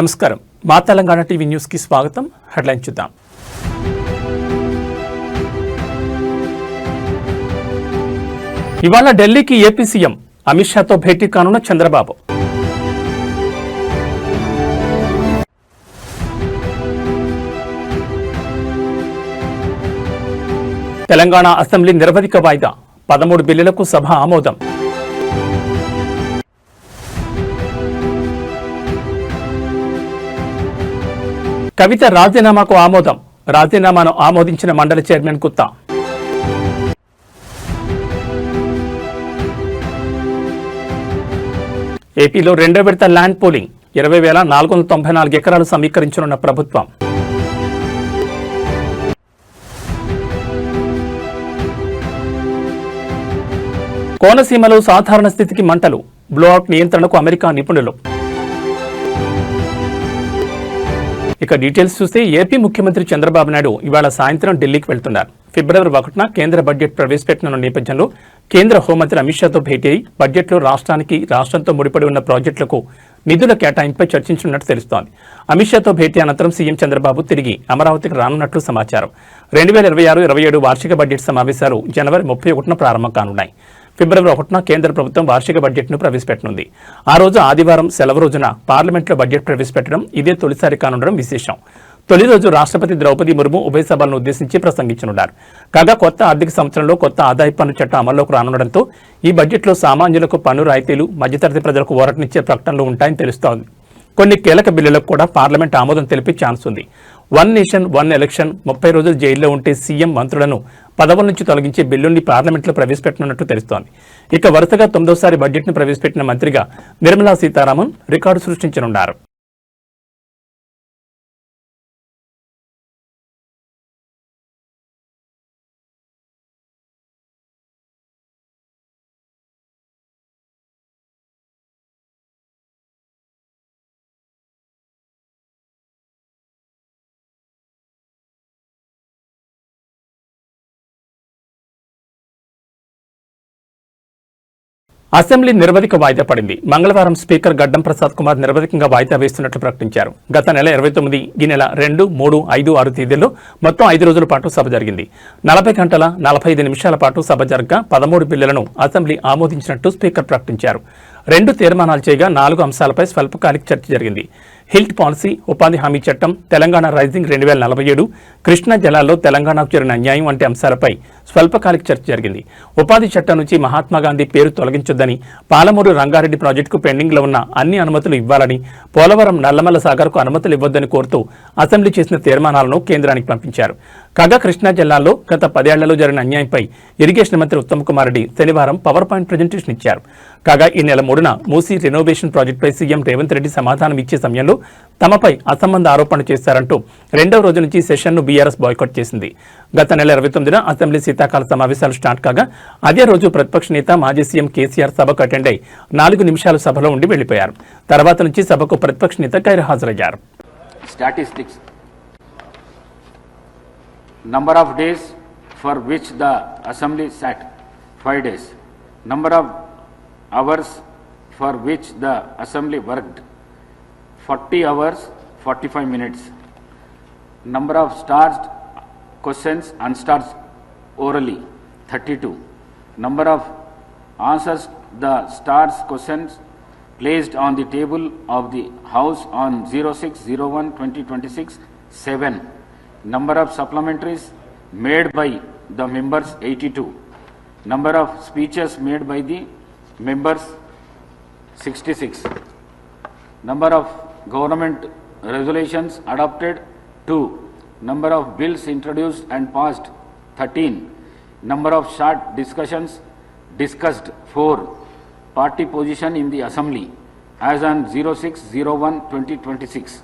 నమస్కారం. మా తెలంగాణ టీవీ న్యూస్కి స్వాగతం. హెడ్లైన్ చూద్దాం. ఇవాళ ఢిల్లీకి ఏపీ సీఎం అమిత్ షాతో భేటీ కానున్న చంద్రబాబు. తెలంగాణ అసెంబ్లీ నిరవధిక వాయిదా. పదమూడు బిల్లులకు సభ ఆమోదం. కవిత రాజీనామాకు ఆమోదం. రాజీనామాను ఆమోదించిన మండలి చైర్మన్ కుత్త. ఏపీలో రెండో విడత ల్యాండ్ పోలింగ్. ఇరవై వేల నాలుగు వందల తొంభై నాలుగు ఎకరాలు సమీకరించనున్న ప్రభుత్వం. కోనసీమలో సాధారణ స్థితికి మంటలు. బ్లోఅవుట్ నియంత్రణకు అమెరికా నిపుణులు. ఇక డీటెయిల్స్ చూస్తే ఏపీ ముఖ్యమంత్రి చంద్రబాబు నాయుడు ఇవాళ సాయంత్రం ఢిల్లీకి వెళ్తున్నారు. ఫిబ్రవరి ఒకటిన కేంద్ర బడ్జెట్ ప్రవేశపెట్టనున్న నేపథ్యంలో కేంద్ర హోంమంత్రి అమిత్ షాతో భేటీ అయి బడ్జెట్లో రాష్ట్రానికి రాష్ట్రంతో ముడిపడి ఉన్న ప్రాజెక్టులకు నిధుల కేటాయింపుపై చర్చించనున్నట్టు తెలుస్తోంది. అమిత్ షాతో భేటీ అనంతరం సీఎం చంద్రబాబు తిరిగి అమరావతికి రానున్నట్లు సమాచారం. రెండు వేల ఇరవై ఆరు ఇరవై ఏడు వార్షిక బడ్జెట్ సమావేశాలు జనవరి ముప్పై ఒకటిన ప్రారంభం కానున్నాయి. ఫిబ్రవరి ఒకటిన కేంద్ర ప్రభుత్వం వార్షిక బడ్జెట్ను ప్రవేశపెట్టనుంది. ఆ రోజు ఆదివారం సెలవు రోజున పార్లమెంట్లో బడ్జెట్ ప్రవేశపెట్టడం ఇదే తొలిసారి కానుండడం విశేషం. తొలి రోజు రాష్ట్రపతి ద్రౌపది ముర్ము ఉభయ సభలను ఉద్దేశించి ప్రసంగించనున్నారు. కాగా కొత్త ఆర్థిక సంవత్సరంలో కొత్త ఆదాయ పన్ను చట్టం అమల్లోకి రానుండడంతో ఈ బడ్జెట్లో సామాన్యులకు పన్ను రాయితీలు మధ్యతరగతి ప్రజలకు ఓరటనిచ్చే ప్రకటనలు ఉంటాయని తెలుస్తోంది. కొన్ని కీలక బిల్లులకు కూడా పార్లమెంట్ ఆమోదం తెలిపే ఛాన్స్ ఉంది వన్ నేషన్ వన్ ఎలక్షన్ ముప్పై రోజులు జైల్లో ఉంటే సీఎం మంత్రులను పదవుల నుంచి తొలగించే బిల్లుని పార్లమెంట్లో ప్రవేశపెట్టనున్నట్టు తెలుస్తోంది. ఇక వరుసగా తొమ్మిదోసారి బడ్జెట్ను ప్రవేశపెట్టిన మంత్రిగా నిర్మలా సీతారామన్ రికార్డు సృష్టించనున్నారు. అసెంబ్లీ నిరవధిక వాయిదా పడింది. మంగళవారం స్పీకర్ గడ్డం ప్రసాద్ కుమార్ నిరవధికంగా వాయిదా వేస్తున్నట్లు ప్రకటించారు. గత నెల ఇరవై తొమ్మిది ఈ నెల రెండు మూడు ఐదు ఆరు తేదీల్లో మొత్తం ఐదు రోజుల పాటు సభ జరిగింది. నలభై గంటల నలభై ఐదు నిమిషాల పాటు సభ జరగగా పదమూడు బిల్లులను అసెంబ్లీ ఆమోదించినట్టు స్పీకర్ ప్రకటించారు. రెండు తీర్మానాలు చేయగా నాలుగు అంశాలపై స్వల్పకాలిక చర్చ జరిగింది. హెల్త్ పాలసీ ఉపాధి హామీ చట్టం తెలంగాణ రైజింగ్ రెండు వేల నలభై ఏడు కృష్ణా జలాల్లో తెలంగాణకు జరిగిన అన్యాయం వంటి అంశాలపై స్వల్పకాలిక చర్చ జరిగింది. ఉపాధి చట్టం నుంచి మహాత్మాగాంధీ పేరు తొలగించొద్దని పాలమూరు రంగారెడ్డి ప్రాజెక్టుకు పెండింగ్లో ఉన్న అన్ని అనుమతులు ఇవ్వాలని పోలవరం నల్లమల్ల సాగర్కు అనుమతులు ఇవ్వొద్దని కోరుతూ అసెంబ్లీ చేసిన తీర్మానాలను కేంద్రానికి పంపించారు. కాగా కృష్ణా జిల్లాలో గత పదేళ్ళలో జరిగిన అన్యాయంపై ఇరిగేషన్ మంత్రి ఉత్తమ్ కుమార్ రెడ్డి శనివారం పవర్ పాయింట్ ప్రజెంటేషన్ ఇచ్చారు. కాగా ఈ నెల మూడున మూసీ రెనోవేషన్ ప్రాజెక్టుపై సీఎం రేవంత్ రెడ్డి సమాధానం ఇచ్చే సమయంలో తమపై అసంబంధ ఆరోపణలు చేశారంటూ రెండవ రోజు నుంచి సెషన్ను బీఆర్ఎస్ బాయ్కాట్ చేసింది. గత నెల ఇరవై తొమ్మిదిన అసెంబ్లీ శీతాకాల సమావేశాలు స్టార్ట్ కాగా అదే రోజు ప్రతిపక్ష నేత మాజీ సీఎం కేసీఆర్ సభకు అటెండ్ అయి నాలుగు నిమిషాలు సభలో ఉండి వెళ్ళిపోయారు. తర్వాత నుంచి సభకు ప్రతిపక్ష నేత గైరు హాజరయ్యారు number of days for which the assembly sat 5 days. Number of hours for which the assembly worked 40 hours 45 minutes. Number of starched questions unstarched orally 32 number of answers the stars questions placed on the table of the house on 0601 2026 7 number of supplementaries made by the members 82 number of speeches made by the members 66 number of government resolutions adopted 2 number of bills introduced and passed 13 number of short discussions discussed 4 party position in the assembly as on 0601 2026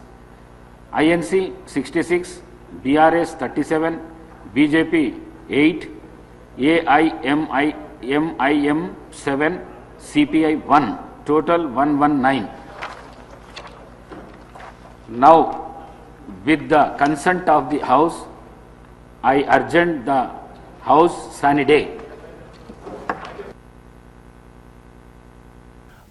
INC 66 BRS 37 BJP 8 AIMIM 7 CPI 1 total 119 now, with the consent of the House, I urgent the House sine die.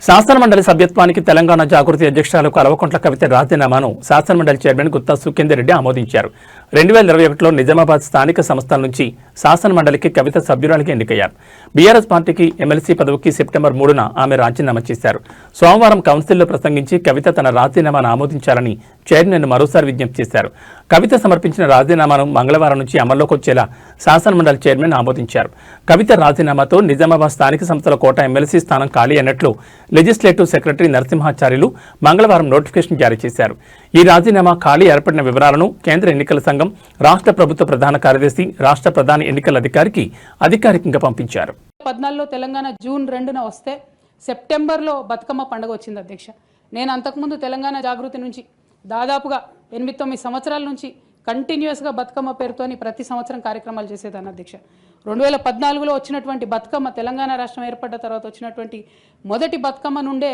శాసనమండలి సభ్యత్వానికి తెలంగాణ జాగృతి అధ్యక్షురాలకు అలవకుంట్ల కవిత రాజీనామాను శాసనమండలి chairman Gutta Sukhender Reddy ఆమోదించారు. రెండు వేల ఇరవై ఒకటిలో నిజామాబాద్ స్థానిక సంస్థల నుంచి శాసనమండలికి కవిత సభ్యురాలిగా ఎన్నికయ్యారు. బీఆర్ఎస్ పార్టీకి ఎమ్మెల్సీ పదవికి సెప్టెంబర్ మూడున ఆమె రాజీనామా చేశారు. సోమవారం కౌన్సిల్లో ప్రసంగించి కవిత తన రాజీనామాను ఆమోదించాలని చైర్మన్ మరోసారి విజ్ఞప్తి చేశారు. కవిత సమర్పించిన రాజీనామాను మంగళవారం నుంచి అమల్లోకి వచ్చేలా శాసనమండలి చైర్మన్ ఆమోదించారు. కవిత రాజీనామాతో నిజామాబాద్ స్థానిక సంస్థల కోట ఎమ్మెల్సీ స్థానం ఖాళీ అన్నట్లు లెజిస్లేటివ్ సెక్రటరీ నరసింహాచార్యులు మంగళవారం నోటిఫికేషన్ జారీ చేశారు. ఈ రాజీనామా ఖాళీ ఏర్పడిన వివరాలను కేంద్ర ఎన్నికల సంఘం రాష్ట్ర ప్రభుత్వ ప్రధాన కార్యదర్శి రాష్ట్ర ప్రధాన ఎన్నికల అధికారికి అధికారికంగా పంపించారు. పద్నాలుగులో తెలంగాణ జూన్ రెండున వస్తే సెప్టెంబర్లో బతుకమ్మ పండుగ వచ్చింది అధ్యక్ష. నేను అంతకుముందు తెలంగాణ జాగృతి నుంచి దాదాపుగా ఎనిమిది తొమ్మిది సంవత్సరాల నుంచి కంటిన్యూస్గా బతుకమ్మ పేరుతోని ప్రతి సంవత్సరం కార్యక్రమాలు చేసేదాన్ని అధ్యక్ష. రెండు వేల పద్నాలుగులో వచ్చినటువంటి బతుకమ్మ తెలంగాణ రాష్ట్రం ఏర్పడ్డ తర్వాత వచ్చినటువంటి మొదటి బతుకమ్మ నుండే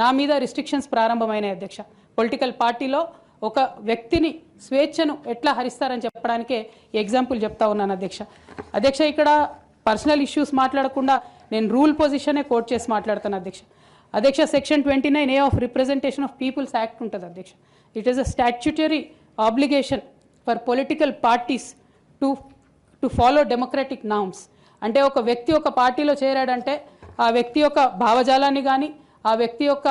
నా మీద రిస్ట్రిక్షన్స్ ప్రారంభమైనాయి అధ్యక్ష. పొలిటికల్ పార్టీలో ఒక వ్యక్తిని స్వేచ్ఛను ఎట్లా హరిస్తారని చెప్పడానికే ఎగ్జాంపుల్ చెప్తా ఉన్నాను అధ్యక్ష. అధ్యక్ష ఇక్కడ పర్సనల్ ఇష్యూస్ మాట్లాడకుండా నేను రూల్ పొజిషనే కోట్ చేసి మాట్లాడతాను అధ్యక్ష. అధ్యక్ష section twenty nine A of representation of people's act ఉంటుంది అధ్యక్ష. It is a statutory obligation for political parties to to follow democratic norms అంటే ఒక వ్యక్తి ఒక పార్టీలో చేరాడంటే ఆ వ్యక్తి యొక్క భావజాలాన్ని కానీ ఆ వ్యక్తి యొక్క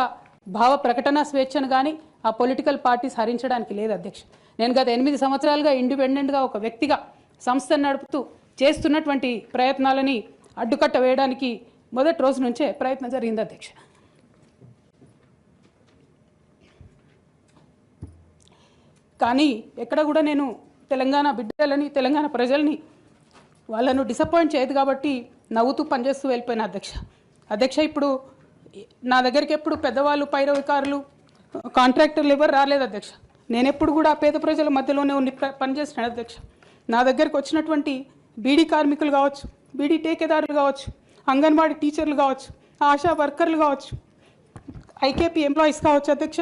భావ ప్రకటన స్వేచ్ఛను కానీ ఆ పొలిటికల్ పార్టీస్ హరించడానికి లేదు అధ్యక్ష. నేను గత ఎనిమిది సంవత్సరాలుగా ఇండిపెండెంట్గా ఒక వ్యక్తిగా సంస్థను నడుపుతూ చేస్తున్నటువంటి ప్రయత్నాలని అడ్డుకట్ట వేయడానికి మొదటి రోజు నుంచే ప్రయత్నం జరిగింది అధ్యక్ష. కానీ ఎక్కడ కూడా నేను తెలంగాణ బిడ్డలని తెలంగాణ ప్రజల్ని వాళ్ళను డిసప్పాయింట్ చేయదు కాబట్టి నవ్వుతూ పనిచేస్తూ వెళ్ళిపోయిన అధ్యక్ష. అధ్యక్ష ఇప్పుడు నా దగ్గరికి ఎప్పుడు పెద్దవాళ్ళు పైరవికారులు కాంట్రాక్టర్లు ఎవరు రాలేదు అధ్యక్ష. నేను ఎప్పుడు కూడా పేద ప్రజల మధ్యలోనే ఉండి ప- పనిచేస్తున్నాను అధ్యక్ష. నా దగ్గరికి వచ్చినటువంటి బీడీ కార్మికులు కావచ్చు బీడీ టేకేదారులు కావచ్చు అంగన్వాడీ టీచర్లు కావచ్చు ఆశా వర్కర్లు కావచ్చు ఐకేపీ ఎంప్లాయీస్ కావచ్చు అధ్యక్ష.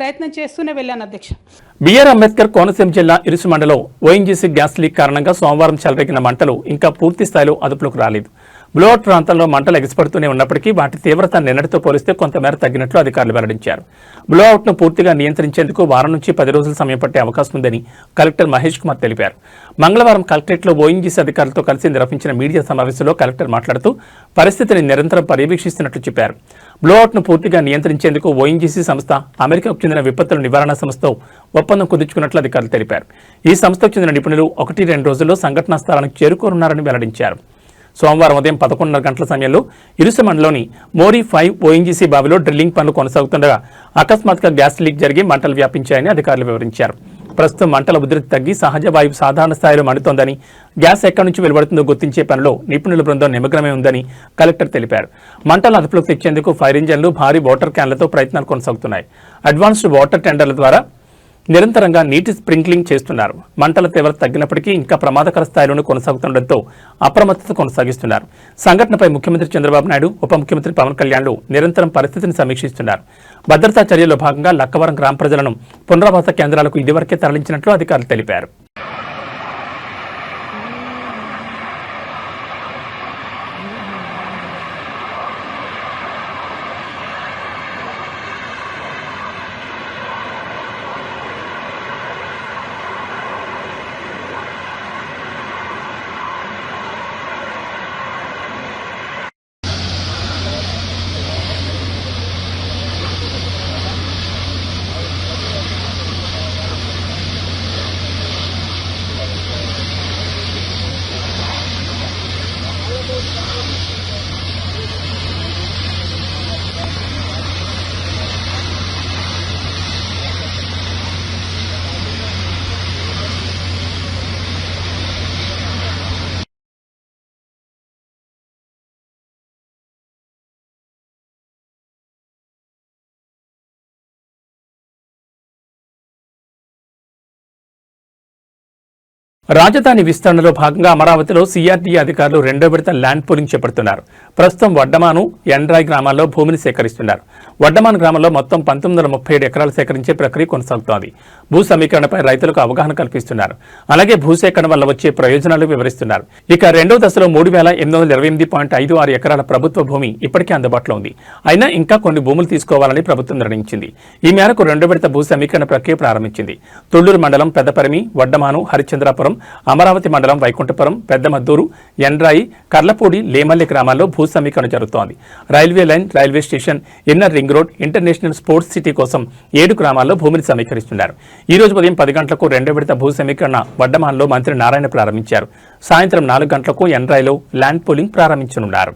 ప్రయత్నం చేస్తూనే వెళ్ళాను అధ్యక్ష. బిఆర్ అంబేద్కర్ కోనసీమ జిల్లా ఇరుసుమండలో ఓఎన్జీసీ గ్యాస్ లీక్ కారణంగా సోమవారం చెలరేగిన మంటలు ఇంకా పూర్తి స్థాయిలో అదుపులోకి రాలేదు. బ్లోఅవుట్ ప్రాంతంలో మంటలు ఎగసిపడుతూనే ఉన్నప్పటికీ వాటి తీవ్రత నిన్నటితో పోలిస్తే కొంతమేర తగ్గినట్లు అధికారులు వెల్లడించారు. బ్లోఅవుట్ను పూర్తిగా నియంత్రించేందుకు వారం నుంచి పది రోజుల సమయం పట్టే అవకాశం ఉందని కలెక్టర్ మహేష్ కుమార్ తెలిపారు. మంగళవారం కలెక్టరేట్లో ఓఎన్జీసీ అధికారులతో కలిసి నిర్వహించిన మీడియా సమావేశంలో కలెక్టర్ మాట్లాడుతూ పరిస్థితిని నిరంతరం పర్యవేక్షిస్తున్నట్లు చెప్పారు. బ్లోఅవుట్ను పూర్తిగా నియంత్రించేందుకు ఓఎన్జీసీ సంస్థ అమెరికాకు చెందిన విపత్తుల నివారణ సంస్థతో ఒప్పందం కుదుర్చుకున్నట్లు అధికారులు తెలిపారు. ఈ సంస్థకు చెందిన నిపుణులు ఒకటి రెండు రోజుల్లో సంఘటనా స్థలానికి చేరుకోనున్నారని వెల్లడించారు. సోమవారం ఉదయం పదకొండున్నర గంటల సమయంలో ఇరుసమండలోని మోరీ ఫైవ్ ఓఎన్జీసీ బావిలో డ్రిల్లింగ్ పనులు కొనసాగుతుండగా అకస్మాత్తుగా గ్యాస్ లీక్ జరిగి మంటలు వ్యాపించాయని అధికారులు వివరించారు. ప్రస్తుతం మంటల ఉధృతి తగ్గి సహజ వాయువు సాధారణ స్థాయిలో మండుతోందని గ్యాస్ ఎక్కడి నుంచి వెలువడుతుందో గుర్తించే పనిలో నిపుణుల బృందం నిమగ్నమై ఉందని కలెక్టర్ తెలిపారు. మంటలు అదుపులోకి తెచ్చేందుకు ఫైర్ ఇంజన్లు భారీ వాటర్ క్యాన్లతో ప్రయత్నాలు కొనసాగుతున్నాయి. అడ్వాన్స్డ్ వాటర్ టెండర్ల ద్వారా నిరంతరంగా నీటి స్ప్రింక్లింగ్ చేస్తున్నారు. మంటల తీవ్రత తగ్గినప్పటికీ ఇంకా ప్రమాదకర స్థాయిలోనే కొనసాగుతుండటంతో అప్రమత్తత కొనసాగిస్తున్నారు. సంఘటనపై ముఖ్యమంత్రి చంద్రబాబు నాయుడు ఉప ముఖ్యమంత్రి పవన్ కళ్యాణ్లు నిరంతరం పరిస్థితిని సమీక్షిస్తున్నారు. భద్రతా చర్యల్లో భాగంగా లక్కవరం గ్రామ ప్రజలను పునరావాస కేంద్రాలకు ఇదివరకే తరలించినట్లు అధికారులు తెలిపారు. రాజధాని విస్తరణలో భాగంగా అమరావతిలో సీఆర్డీ అధికారులు రెండో విడత ల్యాండ్ పోలింగ్ చేపడుతున్నారు. ప్రస్తుతం వడ్డమాను ఎండ్రాయ్ గ్రామాల్లో భూమిని సేకరిస్తున్నారు. వడ్డమాన్ గ్రామంలో మొత్తం పంతొమ్మిది వందల ముప్పై ఏడు ఎకరాలు సేకరించే ప్రక్రియ కొనసాగుతోంది. భూ సమీకరణపై రైతులకు అవగాహన కల్పిస్తున్నారు. అలాగే భూసేకరణ వల్ల వచ్చే ప్రయోజనాలు వివరిస్తున్నారు. ఇక రెండో దశలో మూడు వేల ఎనిమిది వందల ఇరవై ఎనిమిది పాయింట్ ఐదు ఆరు ఎకరాల ప్రభుత్వ భూమి ఇప్పటికే అందుబాటులో ఉంది. అయినా ఇంకా కొన్ని భూములు తీసుకోవాలని ప్రభుత్వం నిర్ణయించింది. ఈ మేరకు రెండో విడత భూ సమీకరణ ప్రక్రియ ప్రారంభించింది. తుళ్ళూరు మండలం పెద్దపరిమి వడ్డమాను హరిచంద్రాపురం అమరావతి మండలం వైకుంఠపురం పెద్దమద్దూరు ఎండ్రాయి కర్లపూడి లేమల్లి గ్రామాల్లో భూ సమీకరణ జరుగుతోంది. Railway line railway station inner ring road international sports city కోసం ఏడు గ్రామాల్లో భూమిని సమీకరిస్తున్నారు. ఈ రోజు ఉదయం పది గంటలకు రెండో విడత భూ సమీకరణ వడ్డమాన్లో మంత్రి నారాయణ ప్రారంభించారు. సాయంత్రం నాలుగు గంటలకు ఎండ్రాయిలో ల్యాండ్ పోలింగ్ ప్రారంభించనున్నారు.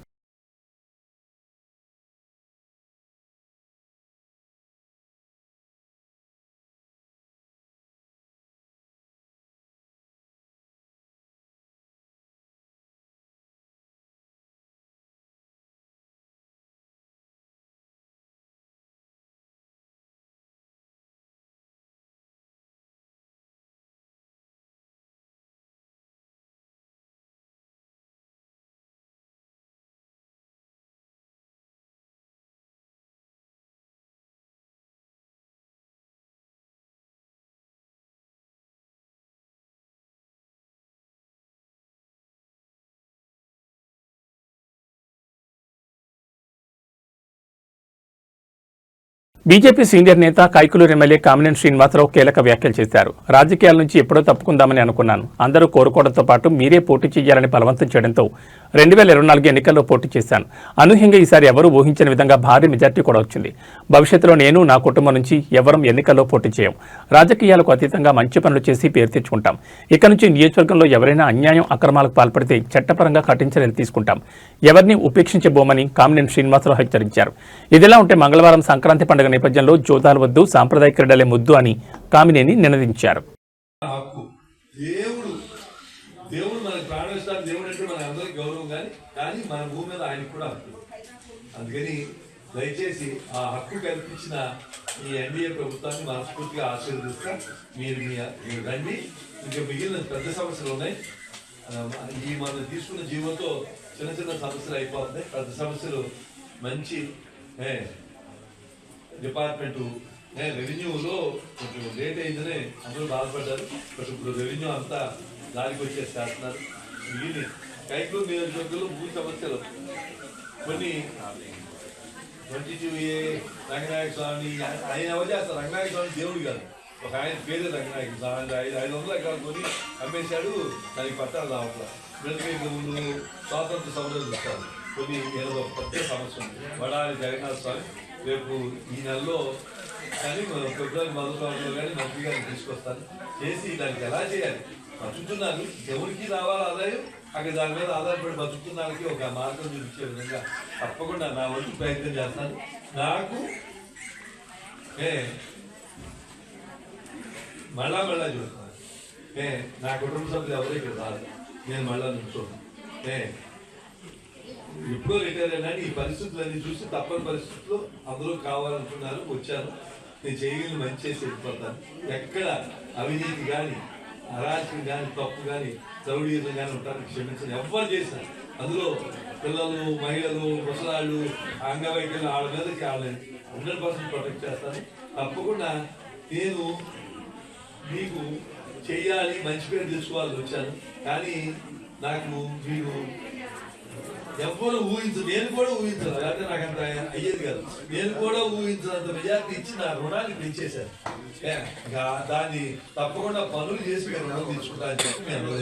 బీజేపీ సీనియర్ నేత కైకులూరు ఎమ్మెల్యే కామినేని శ్రీనివాసరావు కీలక వ్యాఖ్యలు చేశారు. రాజకీయాల నుంచి ఎప్పుడో తప్పుకుందామని అనుకున్నాను. అందరూ కోరుకోవడంతో పాటు మీరే పోటీ చేయాలని బలవంతం చేయడంతో రెండు వేల ఇరవై నాలుగు ఎన్నికల్లో పోటీ చేశాను. అనూహ్యంగా ఈసారి ఎవరూ ఊహించిన విధంగా భారీ మెజార్టీ కూడా వచ్చింది. భవిష్యత్తులో నేను నా కుటుంబం నుంచి ఎవరం ఎన్నికల్లో పోటీ చేయం రాజకీయాలకు అతీతంగా మంచి పనులు చేసి పేరు తెచ్చుకుంటాం. ఇక నుంచి నియోజకవర్గంలో ఎవరైనా అన్యాయం అక్రమాలకు పాల్పడితే చట్టపరంగా కఠిన చర్యలు తీసుకుంటాం. ఎవరిని ఉపేక్షించబోమని కామినేని శ్రీనివాసరావు హెచ్చరించారు. ఇదిలా ఉంటే మంగళవారం సంక్రాంతి పండుగ నేపథ్యంలో జోదాలు వద్దు సాంప్రదాయ క్రీడలే ముద్దు అని కామినేని నినదించారు హక్కు దేవుడు దేవుడు మనకి ప్రాణిస్తాడు దేవుడు అంటే మన అందరికి గౌరవం కానీ కానీ మన భూమి మీద ఆయనకు కూడా హక్కు. అందుకని దయచేసి ఆ హక్కు కల్పించిన ఈ ఎన్డీఏ ప్రభుత్వాన్ని మనస్ఫూర్తిగా ఆశీర్వదిస్తా. మీరు మీ- మీరు రండి. ఇంకా మిగిలిన పెద్ద సమస్యలు ఉన్నాయి. ఈ మనం తీసుకున్న జీవోతో చిన్న చిన్న సమస్యలు అయిపోతున్నాయి. పెద్ద సమస్యలు మంచి ఏ, డిపార్ట్మెంట్ రెవెన్యూలో కొంచెం లేట్ అయిందని అందరూ బాధపడ్డారు. బట్ ఇప్పుడు రెవెన్యూ అంతా దానికి వచ్చేసి చేస్తున్నారు. మిగిలిన కైకూరు నియోజకవర్గంలో భూ సమస్యలు. కొన్ని twenty two A Ranganayaka Swamy ఆయన ఎవరు చేస్తారు? రంగనాయక స్వామి దేవుడు కాదు. ఒక ఆయన పేరు రంగనాయక స్వామి ఐదు ఐదు వందల ఎకరాలు కొని అమ్మేశాడు. దానికి పట్టాలు రావట్లా. వీళ్ళకి ముందు స్వాతంత్ర సమరం ఇస్తారు కొన్ని ఏదో ఒక పెద్ద సమస్య ఉంది. వడాలి జగన్నాథ స్వామి రేపు ఈ నెలలో కానీ మనం ఫిబ్రవరి మొదటి వారంలో కానీ మంత్రి గారిని తీసుకొస్తాను. చేసి దానికి ఎలా చేయాలి? బతుకుతున్నారు ఎవరికి రావాలి ఆదాయం? అక్కడ దాని మీద ఆధారపడి బతుకుతున్నానికి ఒక మార్గం చూపించే విధంగా తప్పకుండా నా వంతు ప్రయత్నం చేస్తాను. నాకు ఏ మళ్ళా మళ్ళా చూస్తాను. ఏ నా కుటుంబ సభ్యులు ఎవరు ఇక్కడ రాదు నేను మళ్ళా నుంచోను ఏ ఎప్పుడో రిటైర్ అయినా ఈ పరిస్థితులన్నీ చూసి తప్పని పరిస్థితుల్లో అందరూ కావాలనుకున్నారు వచ్చాను. నేను చేయగలిగిన మంచి చేసి వెళ్ళిపోతాను. ఎక్కడ అవినీతి కానీ అరాచకం కానీ తప్పు కానీ ద్రౌడీయులు కానీ ఉంటారు క్షమించండి. ఎవ్వరు చేశారు. అందులో పిల్లలు మహిళలు ముసలాళ్ళు అంగవైకల్యం వాళ్ళ మీదకి వాళ్ళని హండ్రెడ్ పర్సెంట్ ప్రొటెక్ట్ చేస్తాను తప్పకుండా నేను మీకు చెయ్యాలి మంచి పేరు తెలుసుకోవాలని వచ్చాను. కానీ నాకు మీరు ఎవరు ఊహించు నేను కూడా ఊహించను. అంటే నాకు అంత అయ్యేది కాదు. నేను కూడా ఊహించినంత మెజార్టీ ఇచ్చి నా రుణాన్ని పెంచేశాను దాన్ని తప్పకుండా పనులు చేసి మీరు రుణం తీసుకుంటారని చెప్పి మేము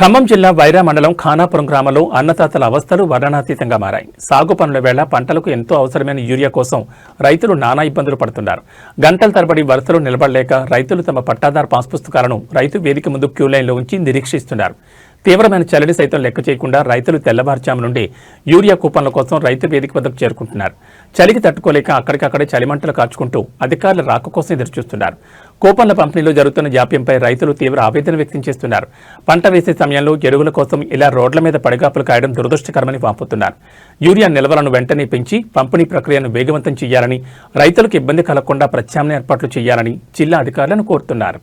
ఖమ్మం జిల్లా వైరా మండలం ఖానాపురం గ్రామంలో అన్నదాతల అవస్థలు వర్ణనాతీతంగా మారాయి. సాగు పనుల వేళ పంటలకు ఎంతో అవసరమైన యూరియా కోసం రైతులు నానా ఇబ్బందులు పడుతున్నారు. గంటల తరబడి వరుసలు నిలబడలేక రైతులు తమ పట్టాదారు పాస్ పుస్తకాలను రైతు వేదిక ముందు క్యూ లైన్లో ఉంచి నిరీక్షిస్తున్నారు. తీవ్రమైన చలిని సైతం లెక్క చేయకుండా రైతులు తెల్లవారుజాము నుండి యూరియా కూపన్ల కోసం రైతు వేదిక వద్దకు చేరుకుంటున్నారు. చలికి తట్టుకోలేక అక్కడికక్కడే చలిమంటలు కాచుకుంటూ అధికారుల రాక కోసం ఎదురుచూస్తున్నారు. కూపన్ల పంపిణీలో జరుగుతున్న జాప్యంపై రైతులు తీవ్ర ఆవేదన వ్యక్తం చేస్తున్నారు. పంట వేసే సమయంలో ఎరువుల కోసం ఇలా రోడ్ల మీద పడిగాపులు కాయడం దురదృష్టకరమని వాపోతున్నారు. యూరియా నిల్వలను వెంటనే పెంచి పంపిణీ ప్రక్రియను వేగవంతం చేయాలని రైతులకు ఇబ్బంది కలగకుండా ప్రత్యామ్నాయ ఏర్పాట్లు చేయాలని జిల్లా అధికారులను కోరుతున్నారు.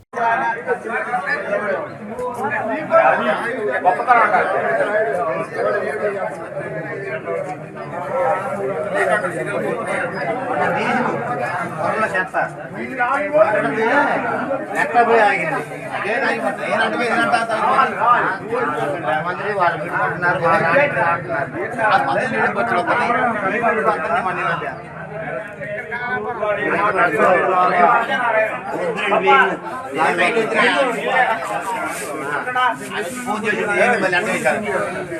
ఎక్కడ పోయి ఆగింది మంది వాళ్ళు పెట్టుకుంటున్నారు వాళ్ళు ఆడుతున్నారు, ఆడుతున్నారు. ఆ మంది వచ్చి వస్తుంది.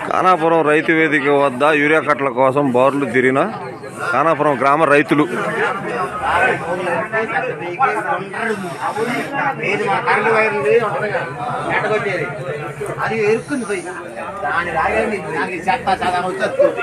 కానాపురం రైతు వేదిక వద్ద యూరియా కట్టల కోసం బోర్లు తిరిగిన కానాపురం గ్రామ రైతులు. అది ఎరుక్కుంది పోయి. దాని రాగానే నాకు చెత్త చాలా వచ్చేస్తుంది.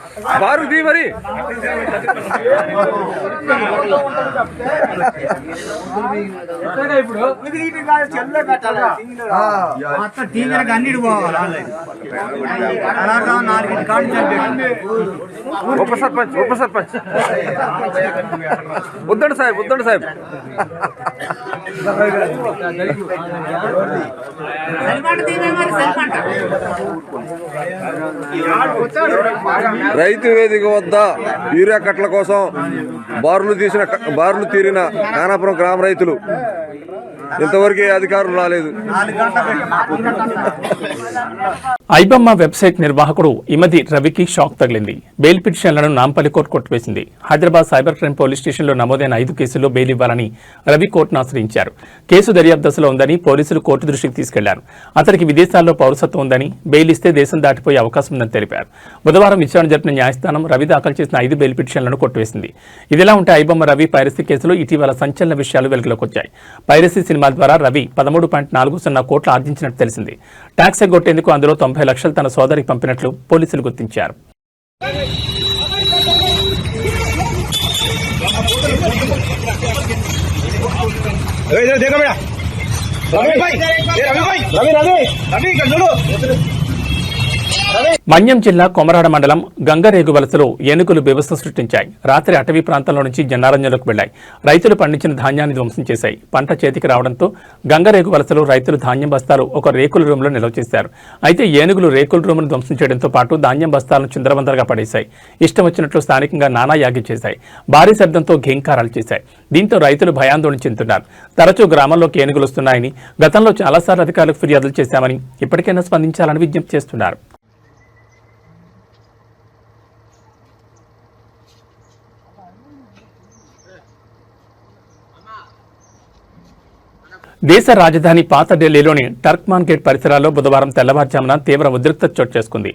బారు తీ మరి. మొత్తం టీవీలకు అన్నిటి పోవాలి అలాగా నాలుగు కాండి ఉప సర్పంచ్ ఉప సర్పంచ్. ఉద్దండి సాహెబ్ ఉద్దండి సాహెబ్. రైతు వేదిక వద్ద యూరియా కట్టల కోసం బారులు తీసిన బారులు తీరిన కానాపురం గ్రామ రైతులు. ఇంతవరకు అధికారులు రాలేదు. ఐబమ్మ వెబ్సైట్ నిర్వాహకుడు ఇమది రవికి షాక్ తగిలింది. బెయిల్ పిటిషన్లను నాంపల్లి కోర్టు కొట్టివేసింది. హైదరాబాద్ సైబర్ క్రైమ్ పోలీస్ స్టేషన్లో నమోదైన ఐదు కేసుల్లో బెయిల్ ఇవ్వాలని రవి కోర్టును ఆశ్రయించారు. కేసు దర్యాప్తు దశలో ఉందని పోలీసులు కోర్టు దృష్టికి తీసుకెళ్ళారు. అతనికి విదేశాల్లో పౌరసత్వం ఉందని బెయిల్ ఇస్తే దేశం దాటిపోయే అవకాశం ఉందని తెలిపారు. బుధవారం విచారణ జరిపిన న్యాయస్థానం రవి దాఖలు చేసిన ఐదు బెయిల్ పిటిషన్లను కొట్టివేసింది ఇదిలా ఉంటే ఐబొమ్మ రవి పైరసీ కేసులో ఇటీవల సంచలన విషయాలు వెలుగులోకి వచ్చాయి పైరసీ సినిమా ద్వారా రవి పదమూడు పాయింట్ నాలుగు సున్నా కోట్లు ఆర్జించినట్టు తెలిసింది ట్యాక్స్ ఎగ్గొట్టేందుకు అందులో తొంభై లక్షలు తన సోదరికి పంపినట్లు పోలీసులు గుర్తించారు మన్యం జిల్లా కొమరాడ మండలం గంగరేగు వలసలో ఏనుగులు బీభత్సం సృష్టించాయి. రాత్రి అటవీ ప్రాంతంలో నుంచి జన్నారంజంలోకి వెళ్ళాయి రైతులు పండించిన ధాన్యాన్ని ధ్వంసం చేశాయి. పంట చేతికి రావడంతో గంగరేగు వలసలో రైతులు ధాన్యం బస్తాలు ఒక రేకుల రూమ్లో నిల్వ చేశారు. అయితే ఏనుగులు రేకుల రూమును ధ్వంసం చేయడంతో పాటు ధాన్యం బస్తాలను చిందరవందరగా పడేశాయి. ఇష్టం వచ్చినట్లు స్థానికంగా నానాయాగి చేశాయి. భారీ శబ్దంతో ఘేంకారాలు చేశాయి. దీంతో రైతులు భయాందోళన చెందుతున్నారు. తరచూ గ్రామంలోకి ఏనుగులు వస్తున్నాయని గతంలో చాలాసార్లు అధికారులకు ఫిర్యాదులు చేశామని ఇప్పటికైనా స్పందించాలని విజ్ఞప్తి చేస్తున్నారు. దేశ రాజధాని పాత ఢిల్లీలోని టర్క్మాన్ గేట్ పరిసరాల్లో బుధవారం తెల్లవారుజామున తీవ్ర ఉద్రిక్తత చోటు చేసుకుంది.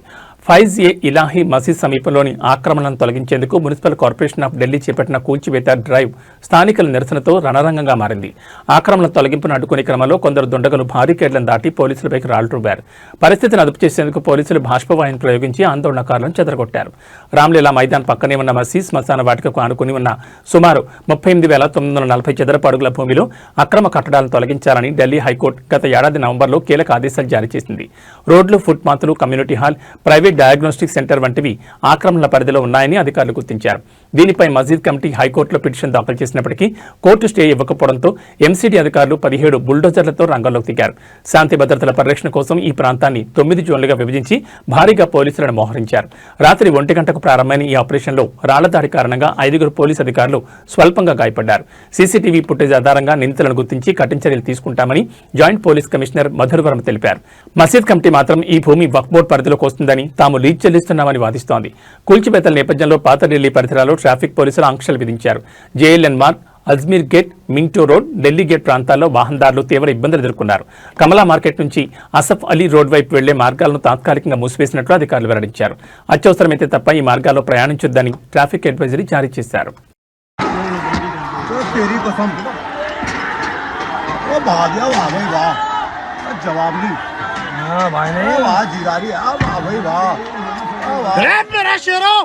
ఫైజ్ ఏ ఇలాహీ మసీద్ సమీపంలోని ఆక్రమణను తొలగించేందుకు మున్సిపల్ కార్పొరేషన్ ఆఫ్ ఢిల్లీ చేపట్టిన కూల్చివేత డ్రైవ్ స్థానికుల నిరసనతో రణరంగంగా మారింది. ఆక్రమణ తొలగింపును అడ్డుకునే క్రమంలో కొందరు దుండగులు భారీకేడ్లను దాటి పోలీసులపైకి రాళ్ళుబారు పరిస్థితిని అదుపు చేసేందుకు పోలీసులు బాష్పవాయును ప్రయోగించి ఆందోళనకారులను చెదరగొట్టారు. రామ్లీలా మైదాన్ పక్కనే ఉన్న మసీద్ శ్మశాన వాటికకు ఆనుకుని ఉన్న సుమారు ముప్పై ఎనిమిది వేల తొమ్మిది వందల నలభై చదరపు అడుగుల భూమిలో అక్రమ కట్టడాలను తొలగించాలని ఢిల్లీ హైకోర్టు గత ఏడాది నవంబర్లో కీలక ఆదేశాలు జారీ చేసింది. రోడ్లు ఫుట్పాత్లు community hall private diagnostic centre వంటివి ఆక్రమణల పరిధిలో ఉన్నాయని అధికారులు గుర్తించారు. దీనిపై మసీద్ కమిటీ హైకోర్టులో పిటిషన్ దాఖలు చేసినప్పటికీ కోర్టు స్టే ఇవ్వకపోవడంతో ఎంసీడీ అధికారులు పదిహేడు బుల్డోజర్లతో రంగంలోకి దిగారు. శాంతి భద్రతల పరిరక్షణ కోసం ఈ ప్రాంతాన్ని తొమ్మిది జోన్లుగా విభజించి భారీగా పోలీసులను మోహరించారు. రాత్రి ఒంటి గంటకు ప్రారంభమైన ఈ ఆపరేషన్లో రాళ్ళ దాడి కారణంగా ఐదుగురు పోలీసు అధికారులు స్వల్పంగా గాయపడ్డారు. సీసీటీవీ ఫుటేజ్ ఆధారంగా నిందితులను గుర్తించి కఠిన చర్యలు తీసుకుంటామని joint police commissioner Madhur Varma తెలిపారు. మసీద్ కమిటీ మాత్రం ఈ భూమి వక్ఫ్ బోర్డు పరిధిలోకి వస్తుందని తాము లీజ్ చెల్లిస్తున్నామని వాదిస్తోంది. కూల్చివేతల నేపథ్యంలో పాత ఢిల్లీ పరిసరాల్లో ట్రాఫిక్ పోలీసులు ఆంక్షలు విధించారు. JLN Marg Ajmer gate Minto road Delhi gate ప్రాంతాల్లో వాహనదారులు తీవ్ర ఇబ్బందులు ఎదుర్కొన్నారు. కమలా మార్కెట్ నుంచి అసఫ్ అలీ రోడ్ వైపు వెళ్ళే మార్గాలను తాత్కాలికంగా మూసివేసినట్లు అధికారులు వెల్లడించారు. అత్యవసరమైతే తప్ప ఈ మార్గాల్లో ప్రయాణించొద్దని ట్రాఫిక్ అడ్వైజరీ జారీ చేశారు. జవాబు हाँ भाई। नहीं वाह जीरा रही है वाह भाई वाह। वाह, वाह मेरा शेरो।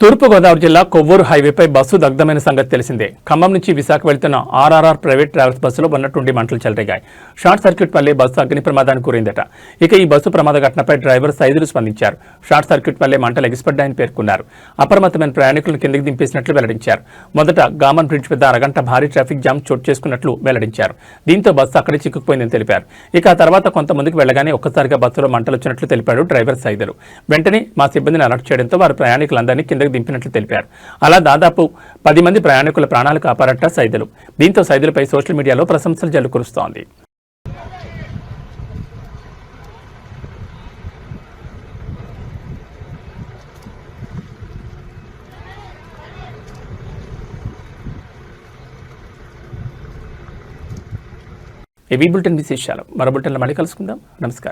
తూర్పుగోదావరి జిల్లా కొవ్వూరు హైవేపై బస్సు దగ్ధమైన సంగతి తెలిసిందే. ఖమ్మం నుంచి విశాఖ వెళ్తున్న ఆర్ఆర్ఆర్ ప్రైవేట్ ట్రావెల్స్ బస్సులో ఉన్నట్టుండి మంటలు చెలరేగాయి. షార్ట్ సర్క్యూట్ వల్లే బస్సు అగ్ని ప్రమాదానికి గురైందట. ఇక ఈ బస్సు ప్రమాద ఘటనపై డ్రైవర్ సైదులు స్పందించారు. షార్ట్ సర్క్యూట్ వల్లే మంటలు ఎగిసిపడ్డాయని పేర్కొన్నారు. అప్రమత్తమైన ప్రయాణికులను కిందికి దింపేసినట్లు వెల్లడించారు. మొదట గామన్ బ్రిడ్జ్ వద్ద అరగంట భారీ ట్రాఫిక్ జామ్ చోటు చేసుకున్నట్లు వెల్లడించారు. దీంతో బస్సు అక్కడే చిక్కుకుపోయిందని తెలిపారు. ఇక ఆ తర్వాత కొంత ముందుకు వెళ్ళగానే ఒక్కసారిగా బస్సులో మంటలు వచ్చినట్లు తెలిపాడు డ్రైవర్ సైదులు. వెంటనే మా సిబ్బందిని అలర్ట్ చేయడంతో వారు ప్రయాణికులందరినీ కిందకు దింపినట్లు తెలిపారు. అలా దాదాపు పది మంది ప్రయాణికుల ప్రాణాలు కాపారట సైదులు. దీంతో సైదులపై సోషల్ మీడియాలో ప్రశంసలు జల్లు కురుస్తోంది ఏవీ బులెటిన్ విశేషాలు. మరో బులెటిన్లో మళ్ళీ కలుసుకుందాం. నమస్కారం.